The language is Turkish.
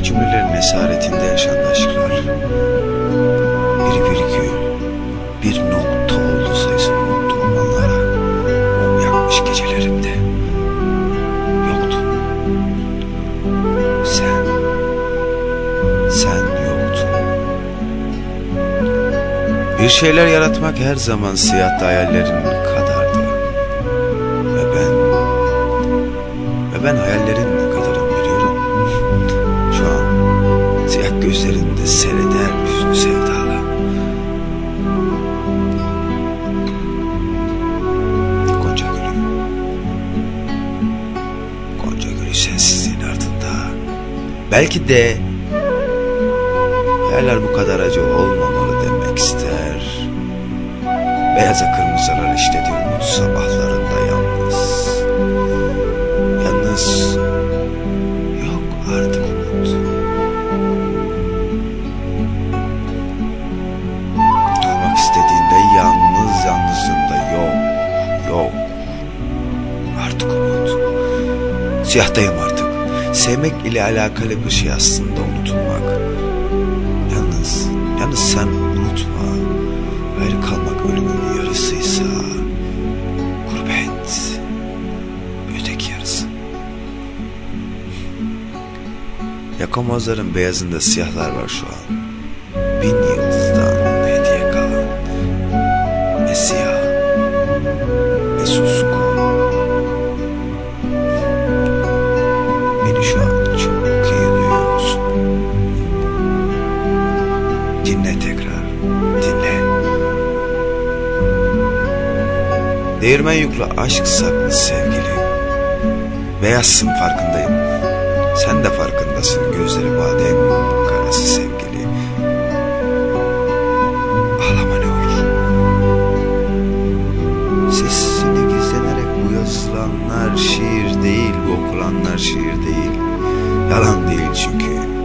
Tek cümlelerin esaretinde yaşandı aşklar. Bir virgül, bir nokta oldu sayısın mutlu olanlara. O yakmış gecelerimde. Yoktun. Sen. Sen yoktun. Bir şeyler yaratmak her zaman siyah hayallerin kadardı. Ve ben... Ve ben hayallerin gözlerinde seyreder hüznü sevdalı. Gonca gülü. Gonca gülü sensizliğin ardında. Belki de hayaller bu kadar acı olmamalı demek ister. Beyaza kırmızılar yalnızlığında yok, yok. Artık umut. Siyahtayım artık. Sevmek ile alakalı bir şey aslında unutulmak. Yalnız, yalnız sen unutma. Ayrı kalmak ölümün yarısıysa gurbet öteki yarısı. Yakamazların beyazında siyahlar var şu an. Bin yıldızdan ne suskun. Beni şu an çok iyi duyuyor musun? Dinle tekrar. Dinle. Değirmen yüklü aşk saklı sevgili. Beyazsın farkındayım. Sen de farkındasın gözleri badem anlar şiir değil. Yalan değil çünkü.